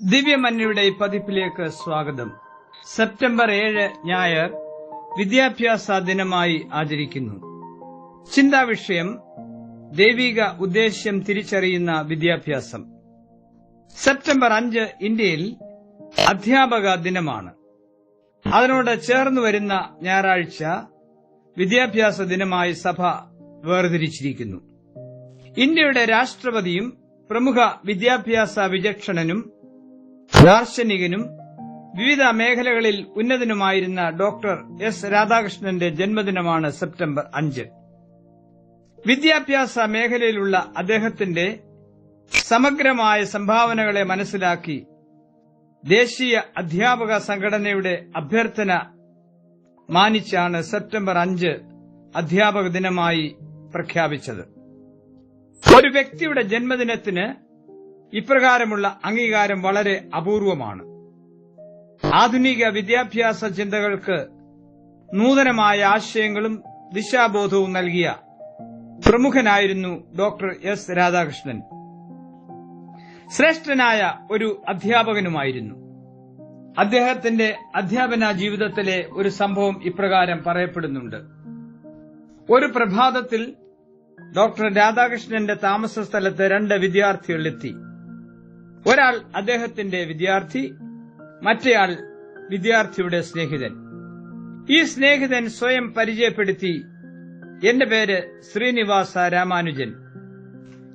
ദിവ്യമന്യയുടെ പതിപ്പിലേക്ക് സ്വാഗതം. സെപ്റ്റംബർ ഏഴ് ഞായർ വിദ്യാഭ്യാസ ദിനമായി ആചരിക്കുന്നു. ചിന്താവിഷയം ദൈവിക ഉദ്ദേശ്യം തിരിച്ചറിയുന്ന വിദ്യാഭ്യാസം. സെപ്റ്റംബർ അഞ്ച് ഇന്ത്യയിൽ അധ്യാപക ദിനമാണ്. അതിനോട് ചേർന്ന് വരുന്ന ഞായറാഴ്ച വിദ്യാഭ്യാസ ദിനമായി സഭ വേർതിരിച്ചിരിക്കുന്നു. ഇന്ത്യയുടെ രാഷ്ട്രപതിയും പ്രമുഖ വിദ്യാഭ്യാസ വിചക്ഷണനും ദാർശനികനും വിവിധ മേഖലകളിൽ ഉന്നതനുമായിരുന്ന ഡോക്ടർ എസ് രാധാകൃഷ്ണന്റെ ജന്മദിനമാണ് സെപ്റ്റംബർ അഞ്ച്. വിദ്യാഭ്യാസ മേഖലയിലുള്ള അദ്ദേഹത്തിന്റെ സമഗ്രമായ സംഭാവനകളെ മനസ്സിലാക്കി ദേശീയ അധ്യാപക സംഘടനയുടെ അഭ്യർത്ഥന മാനിച്ചാണ് സെപ്റ്റംബർ അഞ്ച് അധ്യാപക ദിനമായി പ്രഖ്യാപിച്ചത്. ഒരു വ്യക്തിയുടെ ജന്മദിനത്തിന് ഇപ്രകാരമുള്ള അംഗീകാരം വളരെ അപൂർവമാണ്. ആധുനിക വിദ്യാഭ്യാസ ചിന്തകൾക്ക് നൂതനമായ ആശയങ്ങളും ദിശാബോധവും നൽകിയ പ്രമുഖനായിരുന്നു ഡോക്ടർ എസ് രാധാകൃഷ്ണൻ. ശ്രേഷ്ഠനായ ഒരു അധ്യാപകനുമായിരുന്നു. അദ്ദേഹത്തിന്റെ അധ്യാപന ജീവിതത്തിലെ ഒരു സംഭവം ഇപ്രകാരം പറയപ്പെടുന്നുണ്ട്. ഒരു പ്രഭാതത്തിൽ ഡോക്ടർ രാധാകൃഷ്ണന്റെ താമസ സ്ഥലത്ത് രണ്ട് വിദ്യാർത്ഥികളെത്തി ഒരാൾ അദ്ദേഹത്തിന്റെ വിദ്യാർത്ഥി മറ്റേയാൾ വിദ്യാർത്ഥിയുടെ സ്നേഹിതൻ. ഈ സ്നേഹിതൻ സ്വയം പരിചയപ്പെടുത്തി എന്റെ പേര് ശ്രീനിവാസ രാമാനുജൻ.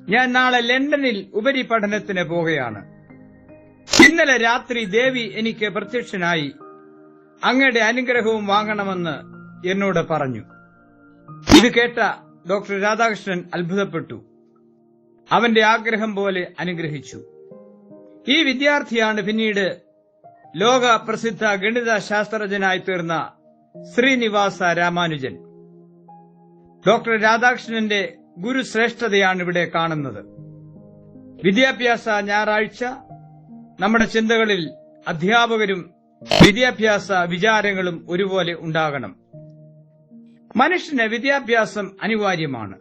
ഞാൻ നാളെ ലണ്ടനിൽ ഉപരിപഠനത്തിന് പോകുകയാണ് ഇന്നലെ രാത്രി ദേവി എനിക്ക് പ്രത്യക്ഷനായി അങ്ങയുടെ അനുഗ്രഹവും വാങ്ങണമെന്ന് എന്നോട് പറഞ്ഞു. ഇത് കേട്ട ഡോക്ടർ രാധാകൃഷ്ണൻ അത്ഭുതപ്പെട്ടു. അവന്റെ ആഗ്രഹം പോലെ അനുഗ്രഹിച്ചു. ഈ വിദ്യാർത്ഥിയാണ് പിന്നീട് ലോക പ്രസിദ്ധ ഗണിത ശാസ്ത്രജ്ഞനായി തീർന്ന ശ്രീനിവാസ രാമാനുജൻ. ഡോക്ടർ രാധാകൃഷ്ണന്റെ ഗുരുശ്രേഷ്ഠതയാണ് ഇവിടെ കാണുന്നത്. വിദ്യാഭ്യാസ ഞായറാഴ്ച നമ്മുടെ ചിന്തകളിൽ അധ്യാപകരും വിദ്യാഭ്യാസ വിചാരങ്ങളും ഒരുപോലെ ഉണ്ടാകണം. മനുഷ്യന് വിദ്യാഭ്യാസം അനിവാര്യമാണ്.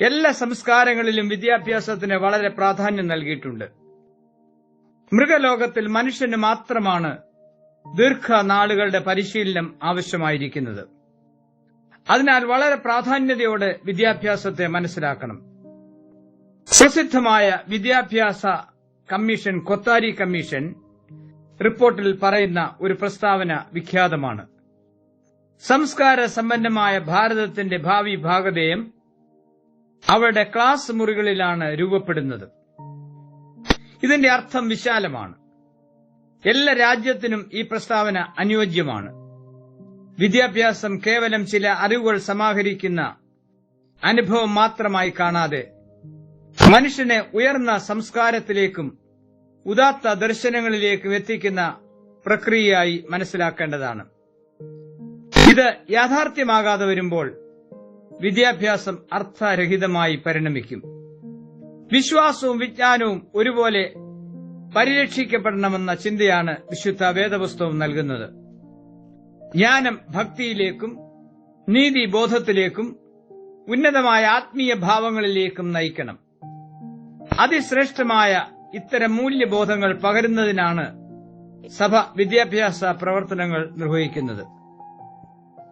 എല്ലാ സംസ്കാരങ്ങളിലും വിദ്യാഭ്യാസത്തിന് വളരെ പ്രാധാന്യം നൽകിയിട്ടുണ്ട്. മൃഗലോകത്തിൽ മനുഷ്യന് മാത്രമാണ് ദീർഘനാളുകളുടെ പരിശീലനം ആവശ്യമായിരിക്കുന്നത്. അതിനാൽ വളരെ പ്രാധാന്യതയോടെ വിദ്യാഭ്യാസത്തെ മനസ്സിലാക്കണം. പ്രസിദ്ധമായ വിദ്യാഭ്യാസ കമ്മീഷൻ കൊത്താരി കമ്മീഷൻ റിപ്പോർട്ടിൽ പറയുന്ന ഒരു പ്രസ്താവന വിഖ്യാതമാണ്. സംസ്കാര സമ്പന്നമായ ഭാരതത്തിന്റെ ഭാവി ഭാഗതയും അവരുടെ ക്ലാസ് മുറികളിലാണ് രൂപപ്പെടുന്നത്. ഇതിന്റെ അർത്ഥം വിശാലമാണ്. എല്ലാ രാജ്യത്തിനും ഈ പ്രസ്താവന അനുയോജ്യമാണ്. വിദ്യാഭ്യാസം കേവലം ചില അറിവുകൾ സമാഹരിക്കുന്ന അനുഭവം മാത്രമായി കാണാതെ മനുഷ്യനെ ഉയർന്ന സംസ്കാരത്തിലേക്കും ഉദാത്ത ദർശനങ്ങളിലേക്കും എത്തിക്കുന്ന പ്രക്രിയയായി മനസ്സിലാക്കേണ്ടതാണ്. ഇത് യാഥാർത്ഥ്യമാകാതെ വരുമ്പോൾ വിദ്യാഭ്യാസം അർത്ഥരഹിതമായി പരിണമിക്കും. വിശ്വാസവും വിജ്ഞാനവും ഒരുപോലെ പരിരക്ഷിക്കപ്പെടണമെന്ന ചിന്തയാണ് വിശുദ്ധ വേദപുസ്തകം നൽകുന്നത്. ജ്ഞാനം ഭക്തിയിലേക്കും നീതി ബോധത്തിലേക്കും ഉന്നതമായ ആത്മീയ ഭാവങ്ങളിലേക്കും നയിക്കണം. അതിശ്രേഷ്ഠമായ ഇത്തരം മൂല്യബോധങ്ങൾ പകരുന്നതിനാണ് സഭ വിദ്യാഭ്യാസ പ്രവർത്തനങ്ങൾ നിർവഹിക്കുന്നത്.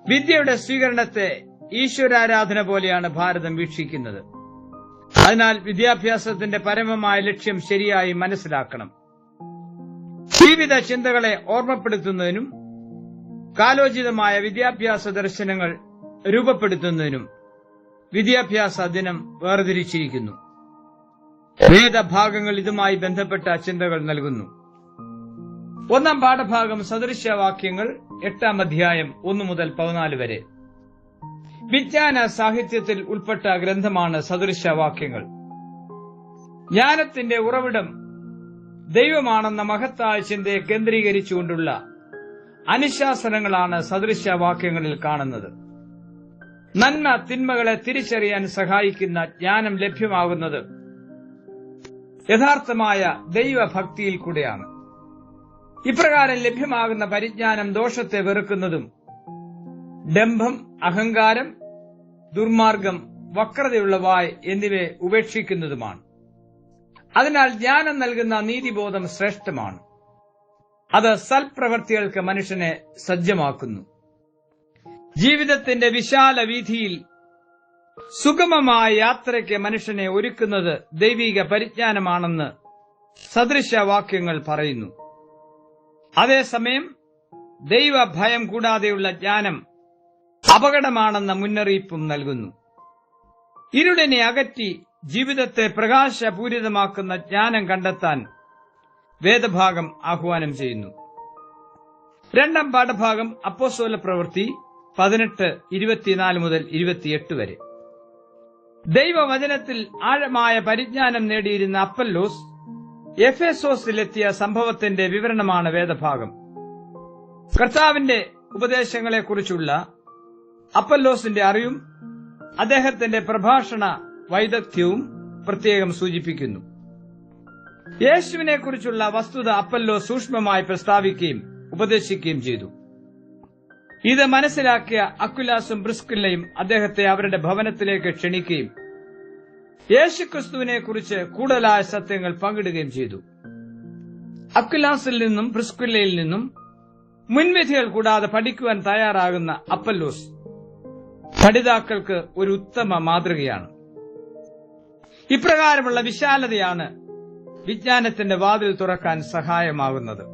വിദ്യയുടെ സ്വീകരണത്തെ ഈശ്വരാരാധന പോലെയാണ് ഭാരതം വീക്ഷിക്കുന്നത്. അതിനാൽ വിദ്യാഭ്യാസത്തിന്റെ പരമമായ ലക്ഷ്യം ശരിയായി മനസ്സിലാക്കണം. ജീവിത ചിന്തകളെ ഓർമ്മപ്പെടുത്തുന്നതിനും കാലോചിതമായ വിദ്യാഭ്യാസ ദർശനങ്ങൾ രൂപപ്പെടുത്തുന്നതിനും വിദ്യാഭ്യാസ ദിനം വേർതിരിച്ചിരിക്കുന്നു. വേദഭാഗങ്ങൾ ഇതുമായി ബന്ധപ്പെട്ട ചിന്തകൾ നൽകുന്നു. ഒന്നാം പാഠഭാഗം സദൃശ്യവാക്യങ്ങൾ എട്ടാം അധ്യായം ഒന്നു മുതൽ പതിനാല് വരെ. വിജ്ഞാന സാഹിത്യത്തിൽ ഉൾപ്പെട്ട ഗ്രന്ഥമാണ് സദൃശവാക്യങ്ങൾ. ജ്ഞാനത്തിന്റെ ഉറവിടം ദൈവമാണെന്ന മഹത്തായ ചിന്തയെ കേന്ദ്രീകരിച്ചുകൊണ്ടുള്ള അനുശാസനങ്ങളാണ് സദൃശവാക്യങ്ങളിൽ കാണുന്നത്. നന്മ തിന്മകളെ തിരിച്ചറിയാൻ സഹായിക്കുന്ന ജ്ഞാനം ലഭ്യമാകുന്നത് യഥാർത്ഥമായ ദൈവഭക്തിയിൽ കൂടെയാണ്. ഇപ്രകാരം ലഭ്യമാകുന്ന പരിജ്ഞാനം ദോഷത്തെ വെറുക്കുന്നതും ഡംഭം അഹങ്കാരം ദുർമാർഗം വക്രതയുള്ള വായ് എന്നിവയെ ഉപേക്ഷിക്കുന്നതുമാണ്. അതിനാൽ ജ്ഞാനം നൽകുന്ന നീതിബോധം ശ്രേഷ്ഠമാണ്. അത് സൽപ്രവൃത്തികൾക്ക് മനുഷ്യനെ സജ്ജമാക്കുന്നു. ജീവിതത്തിന്റെ വിശാല വീതിയിൽ സുഗമമായ യാത്രയ്ക്ക് മനുഷ്യനെ ഒരുക്കുന്നത് ദൈവിക പരിജ്ഞാനമാണെന്ന് സദൃശവാക്യങ്ങൾ പറയുന്നു. അതേസമയം ദൈവഭയം കൂടാതെയുള്ള ജ്ഞാനം അപകടമാണെന്ന മുന്നറിയിപ്പും നൽകുന്നു. ഇരുളിനെ അകറ്റി ജീവിതത്തെ പ്രകാശപൂരിതമാക്കുന്ന ജ്ഞാനം കണ്ടെത്താൻ വേദഭാഗം ആഹ്വാനം ചെയ്യുന്നു. രണ്ടാം പാഠഭാഗം അപ്പോസോല പ്രവൃത്തി പതിനെട്ട് ഇരുപത്തിനാല് മുതൽ ഇരുപത്തിയെട്ട് വരെ. ദൈവവചനത്തിൽ ആഴമായ പരിജ്ഞാനം നേടിയിരുന്ന അപ്പല്ലോസ് എഫേസോസിലെത്തിയ സംഭവത്തിന്റെ വിവരണമാണ് വേദഭാഗം. കർത്താവിന്റെ ഉപദേശങ്ങളെക്കുറിച്ചുള്ള അപ്പല്ലോസിന്റെ അറിവും അദ്ദേഹത്തിന്റെ പ്രഭാഷണ വൈദഗ്ധ്യവും പ്രത്യേകം സൂചിപ്പിക്കുന്നു. യേശുവിനെക്കുറിച്ചുള്ള വസ്തുത അപ്പല്ലോ സൂക്ഷ്മമായി പ്രസ്താവിക്കുകയും ഉപദേശിക്കുകയും ചെയ്തു. ഇത് മനസ്സിലാക്കിയ അക്കുലാസും ബ്രിസ്കില്ലയും അദ്ദേഹത്തെ അവരുടെ ഭവനത്തിലേക്ക് ക്ഷണിക്കുകയും യേശുക്രിസ്തുവിനെക്കുറിച്ച് കൂടുതലായ സത്യങ്ങൾ പങ്കിടുകയും ചെയ്തു. അക്കുലാസിൽ നിന്നും ബ്രിസ്കില്ലയിൽ നിന്നും മുൻവിധികൾ കൂടാതെ പഠിക്കുവാൻ തയ്യാറാകുന്ന അപ്പല്ലോസ് പഠിതാക്കൾക്ക് ഒരു ഉത്തമ മാതൃകയാണ്. ഇപ്രകാരമുള്ള വിശാലതയാണ് വിജ്ഞാനത്തിന്റെ വാതിൽ തുറക്കാൻ സഹായമാകുന്നത്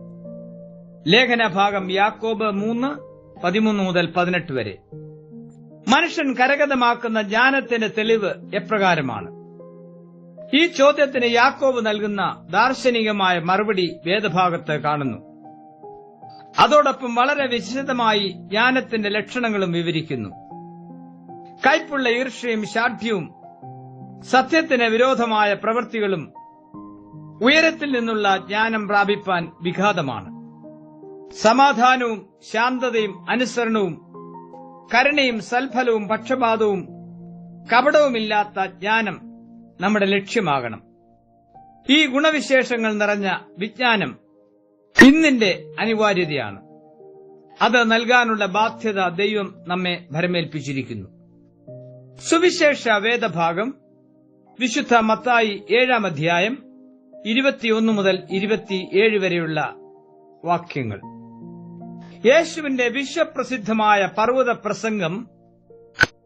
ലേഖനഭാഗം യാക്കോബ് മൂന്ന് പതിമൂന്ന് മുതൽ പതിനെട്ട് വരെ. മനുഷ്യൻ കരഗതമാക്കുന്ന ജ്ഞാനത്തിന്റെ തെളിവ് എപ്രകാരമാണ്? ഈ ചോദ്യത്തിന് യാക്കോബ് നൽകുന്ന ദാർശനികമായ മറുപടി വേദഭാഗത്ത് കാണുന്നു. അതോടൊപ്പം വളരെ വിശദമായി ജ്ഞാനത്തിന്റെ ലക്ഷണങ്ങളും വിവരിക്കുന്നു. കൈപ്പുള്ള ഈർഷ്യയും ശാഠ്യവും സത്യത്തിന് വിരോധമായ പ്രവൃത്തികളും ഉയരത്തിൽ നിന്നുള്ള ജ്ഞാനം പ്രാപിപ്പാൻ വിഘാതമാണ്. സമാധാനവും ശാന്തതയും അനുസരണവും കരുണയും സൽഫലവും പക്ഷപാതവും കപടവുമില്ലാത്ത ജ്ഞാനം നമ്മുടെ ലക്ഷ്യമാകണം. ഈ ഗുണവിശേഷങ്ങൾ നിറഞ്ഞ വിജ്ഞാനം ഇന്നിന്റെ അനിവാര്യതയാണ്. അത് നൽകാനുള്ള ബാധ്യത ദൈവം നമ്മെ ഭരമേൽപ്പിച്ചിരിക്കുന്നു. സുവിശേഷ വേദഭാഗം വിശുദ്ധ മത്തായി ഏഴാം അധ്യായം ഇരുപത്തിയൊന്ന് മുതൽ ഇരുപത്തിയേഴ് വരെയുള്ള വാക്യങ്ങൾ. യേശുവിന്റെ വിശ്വപ്രസിദ്ധമായ പർവത പ്രസംഗം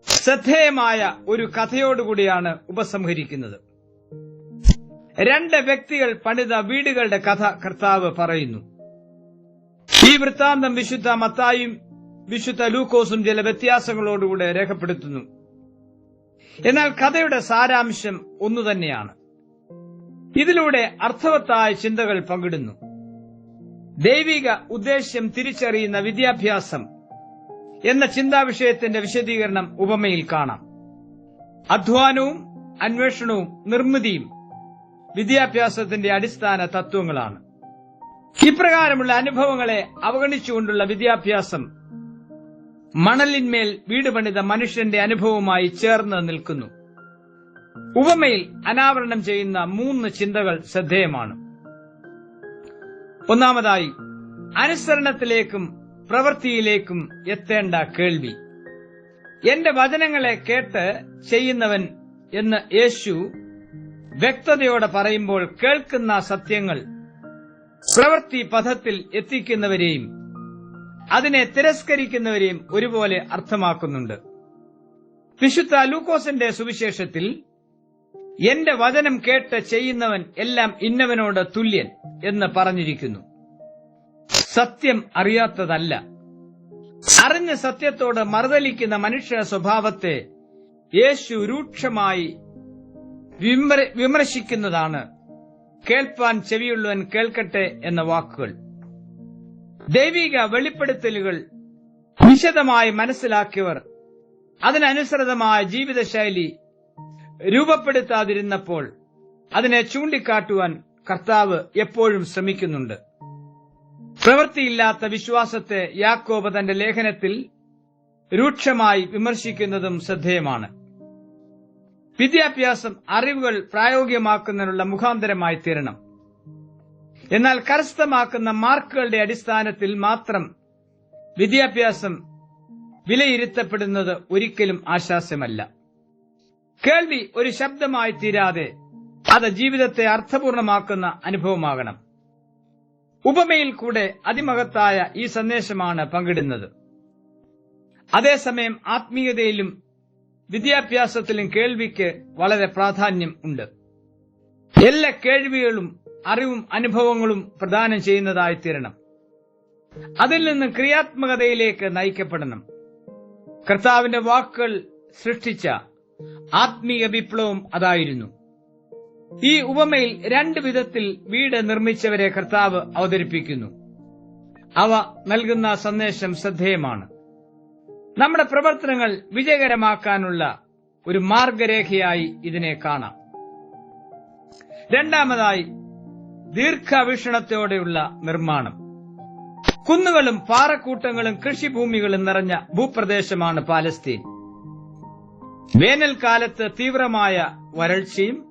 ശ്രദ്ധേയമായ ഒരു കഥയോടുകൂടിയാണ് ഉപസംഹരിക്കുന്നത്. രണ്ട് വ്യക്തികൾ പണിത വീടുകളുടെ കഥ കർത്താവ് പറയുന്നു. ഈ വൃത്താന്തം വിശുദ്ധ മത്തായും വിശുദ്ധ ലൂക്കോസും ചില വ്യത്യാസങ്ങളോടുകൂടെ രേഖപ്പെടുത്തുന്നു. എന്നാൽ കഥയുടെ സാരാംശം ഒന്നു തന്നെയാണ്. ഇതിലൂടെ അർത്ഥവത്തായ ചിന്തകൾ പങ്കിടുന്നു. ദൈവിക ഉദ്ദേശ്യം തിരിച്ചറിയുന്ന വിദ്യാഭ്യാസം എന്ന ചിന്താവിഷയത്തിന്റെ വിശദീകരണം ഉപമയിൽ കാണാം. അധ്വാനവും അന്വേഷണവും നിർമ്മിതിയും വിദ്യാഭ്യാസത്തിന്റെ അടിസ്ഥാന തത്വങ്ങളാണ്. ഇപ്രകാരമുള്ള അനുഭവങ്ങളെ അവഗണിച്ചുകൊണ്ടുള്ള വിദ്യാഭ്യാസം മണലിന്മേൽ വീട് പണിത മനുഷ്യന്റെ അനുഭവവുമായി ചേർന്ന് നിൽക്കുന്നു. ഉപമയിൽ അനാവരണം ചെയ്യുന്ന മൂന്ന് ചിന്തകൾ ശ്രദ്ധേയമാണ്. ഒന്നാമതായി അനുസരണത്തിലേക്കും പ്രവൃത്തിയിലേക്കും എത്തേണ്ട കേൾവി. എന്റെ വചനങ്ങളെ കേട്ട് ചെയ്യുന്നവൻ എന്ന് യേശു വ്യക്തതയോടെ പറയുമ്പോൾ കേൾക്കുന്ന സത്യങ്ങൾ പ്രവൃത്തി പഥത്തിൽ എത്തിക്കുന്നവരെയും അതിനെ തിരസ്കരിക്കുന്നവരെയും ഒരുപോലെ അർത്ഥമാക്കുന്നുണ്ട്. വിശുദ്ധ ലൂക്കോസിന്റെ സുവിശേഷത്തിൽ എന്റെ വചനം കേട്ട് ചെയ്യുന്നവൻ എല്ലാം ഇന്നവനോട് തുല്യൻ എന്ന് പറഞ്ഞിരിക്കുന്നു. സത്യം അറിയാത്തതല്ല. അറിഞ്ഞ സത്യത്തോട് മറുതലിക്കുന്ന മനുഷ്യ സ്വഭാവത്തെ യേശു രൂക്ഷമായി വിമർശിക്കുന്നതാണ്. കേൾപ്പാൻ ചെവിയുള്ളവൻ കേൾക്കട്ടെ എന്ന വാക്കുകൾ. ദൈവിക വെളിപ്പെടുത്തലുകൾ വിശദമായി മനസ്സിലാക്കിയവർ അതിനനുസൃതമായ ജീവിതശൈലി രൂപപ്പെടുത്താതിരുന്നപ്പോൾ അതിനെ ചൂണ്ടിക്കാട്ടുവാൻ കർത്താവ് എപ്പോഴും ശ്രമിക്കുന്നുണ്ട്. പ്രവൃത്തിയില്ലാത്ത വിശ്വാസത്തെ യാക്കോബ് തന്റെ ലേഖനത്തിൽ രൂക്ഷമായി വിമർശിക്കുന്നതും ശ്രദ്ധേയമാണ്. വിദ്യാഭ്യാസം അറിവുകൾ പ്രായോഗികമാക്കുന്നതിനുള്ള മുഖാന്തരമായി തീരണം. എന്നാൽ കരസ്ഥമാക്കുന്ന മാർക്കുകളുടെ അടിസ്ഥാനത്തിൽ മാത്രം വിദ്യാഭ്യാസം വിലയിരുത്തപ്പെടുന്നത് ഒരിക്കലും ആശാസ്യമല്ല. കേൾവി ഒരു ശബ്ദമായി തീരാതെ അത് ജീവിതത്തെ അർത്ഥപൂർണമാക്കുന്ന അനുഭവമാകണം. ഉപമയിൽ കൂടെ അതിമഹത്തായ ഈ സന്ദേശമാണ് പങ്കിടുന്നത്. അതേസമയം ആത്മീയതയിലും വിദ്യാഭ്യാസത്തിലും കേൾവിക്ക് വളരെ പ്രാധാന്യം ഉണ്ട്. എല്ലാ കേൾവികളും അറിവും അനുഭവങ്ങളും പ്രദാനം ചെയ്യുന്നതായി തീരണം. അതിൽ നിന്ന് ക്രിയാത്മകതയിലേക്ക് നയിക്കപ്പെടണം. കർത്താവിന്റെ വാക്കുകൾ സൃഷ്ടിച്ച ആത്മീയ വിപ്ലവം അതായിരുന്നു. ഈ ഉപമയിൽ രണ്ട് വിധത്തിൽ വീട് നിർമ്മിച്ചവരെ കർത്താവ് അവതരിപ്പിക്കുന്നു. അവ നൽകുന്ന സന്ദേശം ശ്രദ്ധേയമാണ്. നമ്മുടെ പ്രവർത്തനങ്ങൾ വിജയകരമാക്കാനുള്ള ഒരു മാർഗരേഖയായി ഇതിനെ കാണാം. രണ്ടാമതായി ദീർഘവീക്ഷണത്തോടെയുള്ള നിർമ്മാണം. കുന്നുകളും പാറക്കൂട്ടങ്ങളും കൃഷിഭൂമികളും നിറഞ്ഞ ഭൂപ്രദേശമാണ് പാലസ്തീൻ. വേനൽക്കാലത്ത് തീവ്രമായ വരൾച്ചയും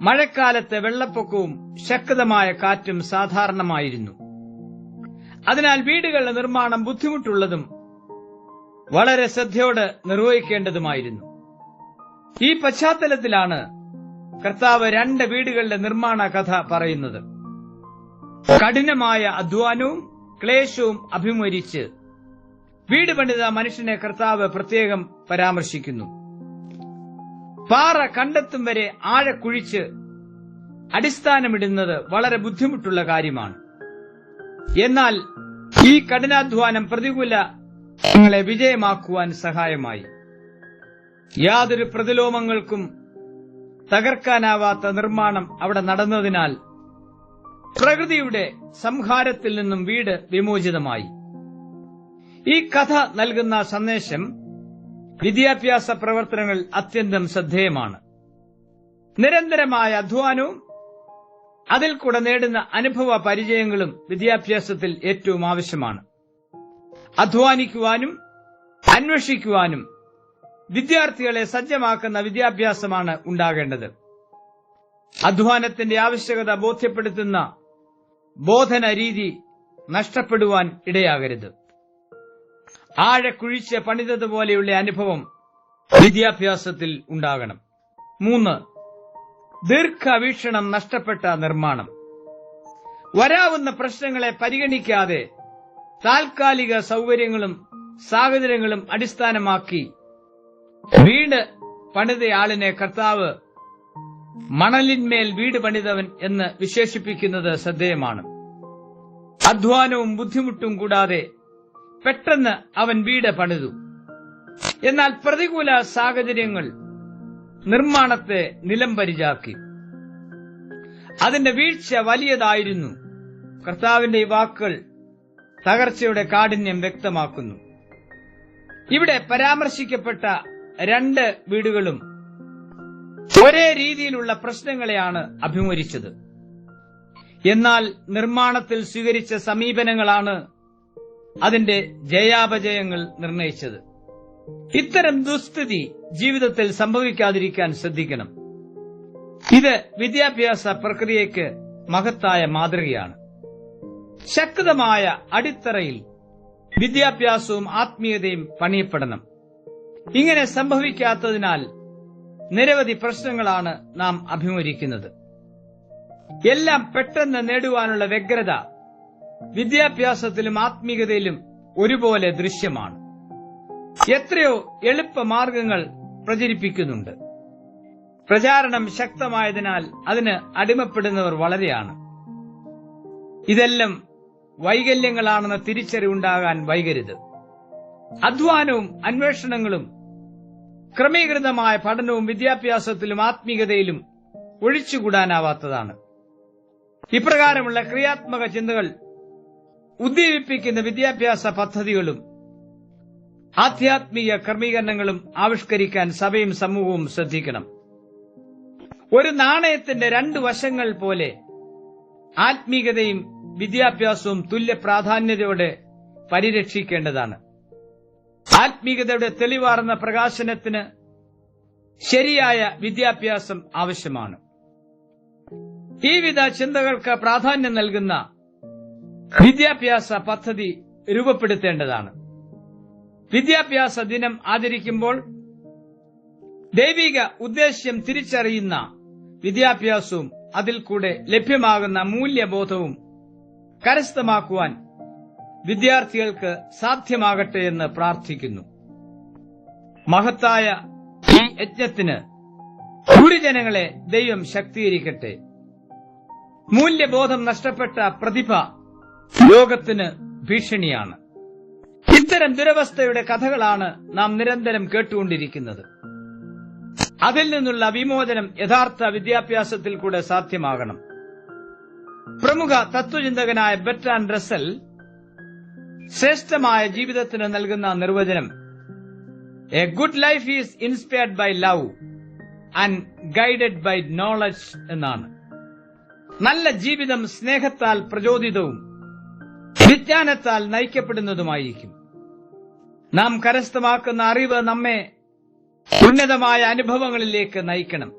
മഴക്കാലത്ത് വെള്ളപ്പൊക്കവും ശക്തമായ കാറ്റും സാധാരണമായിരുന്നു. അതിനാൽ വീടുകളുടെ നിർമ്മാണം ബുദ്ധിമുട്ടുള്ളതും വളരെ ശ്രദ്ധയോടെ നിർവഹിക്കേണ്ടതുമായിരുന്നു. ഈ പശ്ചാത്തലത്തിലാണ് കർത്താവ് രണ്ട് വീടുകളുടെ നിർമ്മാണ കഥ പറയുന്നത്. കഠിനമായ അധ്വാനവും ക്ലേശവും അഭിമുഖിച്ച് വീട് പണിത മനുഷ്യനെ കർത്താവ് പ്രത്യേകം പരാമർശിക്കുന്നു. പാറ കണ്ടെത്തും വരെ ആഴക്കുഴിച്ച് അടിസ്ഥാനമിടുന്നത് വളരെ ബുദ്ധിമുട്ടുള്ള കാര്യമാണ്. എന്നാൽ ഈ കഠിനാധ്വാനം പ്രതികൂലങ്ങളെ വിജയമാക്കുവാൻ സഹായമായി. യാതൊരു പ്രതിലോമങ്ങൾക്കും തകർക്കാനാവാത്ത നിർമ്മാണം അവിടെ നടന്നതിനാൽ പ്രകൃതിയുടെ സംഹാരത്തിൽ നിന്നും വീട് വിമോചിതമായി. ഈ കഥ നൽകുന്ന സന്ദേശം വിദ്യാഭ്യാസ പ്രവർത്തനങ്ങൾ അത്യന്തം ശ്രദ്ധേയമാണ്. നിരന്തരമായ അധ്വാനവും അതിൽ കൂടെ നേടുന്ന അനുഭവ പരിചയങ്ങളും വിദ്യാഭ്യാസത്തിൽ ഏറ്റവും ആവശ്യമാണ്. അധ്വാനിക്കുവാനും അന്വേഷിക്കുവാനും വിദ്യാർത്ഥികളെ സജ്ജമാക്കുന്ന വിദ്യാഭ്യാസമാണ് ഉണ്ടാകേണ്ടത്. അധ്വാനത്തിന്റെ ആവശ്യകത ബോധ്യപ്പെടുത്തുന്ന ബോധന രീതി നഷ്ടപ്പെടുവാൻ ഇടയാകരുത്. ആഴക്കുഴിച്ച് പണിതതുപോലെയുള്ള അനുഭവം വിദ്യാഭ്യാസത്തിൽ ഉണ്ടാകണം. മൂന്ന് ദീർഘവീക്ഷണം നഷ്ടപ്പെട്ട നിർമ്മാണം. വരാവുന്ന പ്രശ്നങ്ങളെ പരിഗണിക്കാതെ താൽക്കാലിക സൗകര്യങ്ങളും സാഹചര്യങ്ങളും അടിസ്ഥാനമാക്കി വീട് പണിതയാളിനെ കർത്താവ് മണലിന്മേൽ വീട് പണിതവൻ എന്ന് വിശേഷിപ്പിക്കുന്നത് ശ്രദ്ധേയമാണ്. അധ്വാനവും ബുദ്ധിമുട്ടും കൂടാതെ പെട്ടെന്ന് അവൻ വീട് പണിതു. എന്നാൽ പ്രതികൂല സാഹചര്യങ്ങൾ നിർമ്മാണത്തെ നിലംപരിചാക്കി അതിന്റെ വീഴ്ച വലിയതായിരുന്നു. കർത്താവിന്റെ ഈ വാക്കുകൾ തകർച്ചയുടെ കാഠിന്യം വ്യക്തമാക്കുന്നു. ഇവിടെ പരാമർശിക്കപ്പെട്ട രണ്ട് വീടുകളും ഒരേ രീതിയിലുള്ള പ്രശ്നങ്ങളെയാണ് അഭിമുഖിച്ചത് എന്നാൽ നിർമ്മാണത്തിൽ സ്വീകരിച്ച സമീപനങ്ങളാണ് അതിന്റെ ജയാപജയങ്ങൾ നിർണയിച്ചത്. ഇത്തരം ദുസ്ഥിതി ജീവിതത്തിൽ സംഭവിക്കാതിരിക്കാൻ ശ്രദ്ധിക്കണം. ഇത് വിദ്യാഭ്യാസ പ്രക്രിയയ്ക്ക് മഹത്തായ മാതൃകയാണ്. ശക്തമായ അടിത്തറയിൽ വിദ്യാഭ്യാസവും ആത്മീയതയും പണിയപ്പെടണം. ഇങ്ങനെ സംഭവിക്കാത്തതിനാൽ നിരവധി പ്രശ്നങ്ങളാണ് നാം അഭിമുഖീകരിക്കുന്നത്. എല്ലാം പെട്ടെന്ന് നേടുവാനുള്ള വ്യഗ്രത വിദ്യാഭ്യാസത്തിലും ആത്മീയതയിലും ഒരുപോലെ ദൃശ്യമാണ്. എത്രയോ എളുപ്പ മാർഗങ്ങൾ പ്രചരിപ്പിക്കുന്നുണ്ട്. പ്രചാരണം ശക്തമായതിനാൽ അതിന് അടിമപ്പെടുന്നവർ വളരെയാണ്. ഇതെല്ലാം വൈകല്യങ്ങളാണെന്ന തിരിച്ചറിവുണ്ടാകാൻ വൈകരുത്. അധ്വാനവും അന്വേഷണങ്ങളും ക്രമീകൃതമായ പഠനവും വിദ്യാഭ്യാസത്തിലും ആത്മീയതയിലും ഒഴിച്ചുകൂടാനാവാത്തതാണ്. ഇപ്രകാരമുള്ള ക്രിയാത്മക ചിന്തകൾ ഉദ്ദീപിപ്പിക്കുന്ന വിദ്യാഭ്യാസ പദ്ധതികളും ആധ്യാത്മിക ക്രമീകരണങ്ങളും ആവിഷ്കരിക്കാൻ സഭയും സമൂഹവും ശ്രദ്ധിക്കണം. ഒരു നാണയത്തിന്റെ രണ്ട് വശങ്ങൾ പോലെ ആത്മീകതയും വിദ്യാഭ്യാസവും തുല്യ പ്രാധാന്യതയോടെ പരിരക്ഷിക്കേണ്ടതാണ്. ആത്മീയതയുടെ തെളിവാർന്ന പ്രകാശനത്തിന് ശരിയായ വിദ്യാഭ്യാസം ആവശ്യമാണ്. ഈ വിധ ചിന്തകൾക്ക് പ്രാധാന്യം നൽകുന്ന വിദ്യാഭ്യാസ പദ്ധതി രൂപപ്പെടുത്തേണ്ടതാണ്. വിദ്യാഭ്യാസ ദിനം ആചരിക്കുമ്പോൾ ദൈവിക ഉദ്ദേശ്യം തിരിച്ചറിയുന്ന വിദ്യാഭ്യാസവും അതിൽ കൂടെ ലഭ്യമാകുന്ന മൂല്യബോധവും കരസ്ഥമാക്കുവാൻ വിദ്യാർത്ഥികൾക്ക് സാധ്യമാകട്ടെ എന്ന് പ്രാർത്ഥിക്കുന്നു. മഹത്തായ ഈ യജ്ഞത്തിന് ഭൂരിജനങ്ങളെ ദൈവം ശക്തീകരിക്കട്ടെ. മൂല്യബോധം നഷ്ടപ്പെട്ട പ്രതിഭ ലോകത്തിന് ഭീഷണിയാണ്. ഇത്തരം ദുരവസ്ഥയുടെ കഥകളാണ് നാം നിരന്തരം കേട്ടുകൊണ്ടിരിക്കുന്നത്. അതിൽ നിന്നുള്ള വിമോചനം യഥാർത്ഥ വിദ്യാഭ്യാസത്തിൽ കൂടെ സാധ്യമാകണം. പ്രമുഖ തത്വചിന്തകനായ ബെറ്റാൻ റസൽ ശ്രേഷ്ഠമായ ജീവിതത്തിന് നൽകുന്ന നിർവചനം a good life is inspired by love and guided by knowledge എന്നാണ്. നല്ല ജീവിതം സ്നേഹത്താൽ പ്രചോദിതവും വിജ്ഞാനത്താൽ നയിക്കപ്പെടുന്നതുമായിരിക്കും. നാം കരസ്ഥമാക്കുന്ന അറിവ് നമ്മെ ഉന്നതമായ അനുഭവങ്ങളിലേക്ക് നയിക്കണം.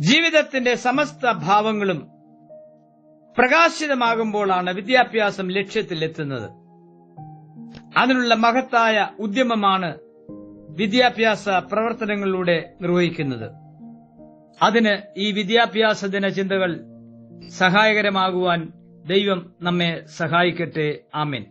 ജീവിതത്തിന്റെ സമസ്ത ഭാവങ്ങളും പ്രകാശിതമാകുമ്പോഴാണ് വിദ്യാഭ്യാസം ലക്ഷ്യത്തിലെത്തുന്നത്. അതിനുള്ള മഹത്തായ ഉദ്യമമാണ് വിദ്യാഭ്യാസ പ്രവർത്തനങ്ങളിലൂടെ നിർവഹിക്കുന്നത്. അതിന് ഈ വിദ്യാഭ്യാസ ദിനചിന്തകൾ സഹായകരമാകുവാൻ ദൈവം നമ്മെ സഹായിക്കട്ടെ. ആമേൻ.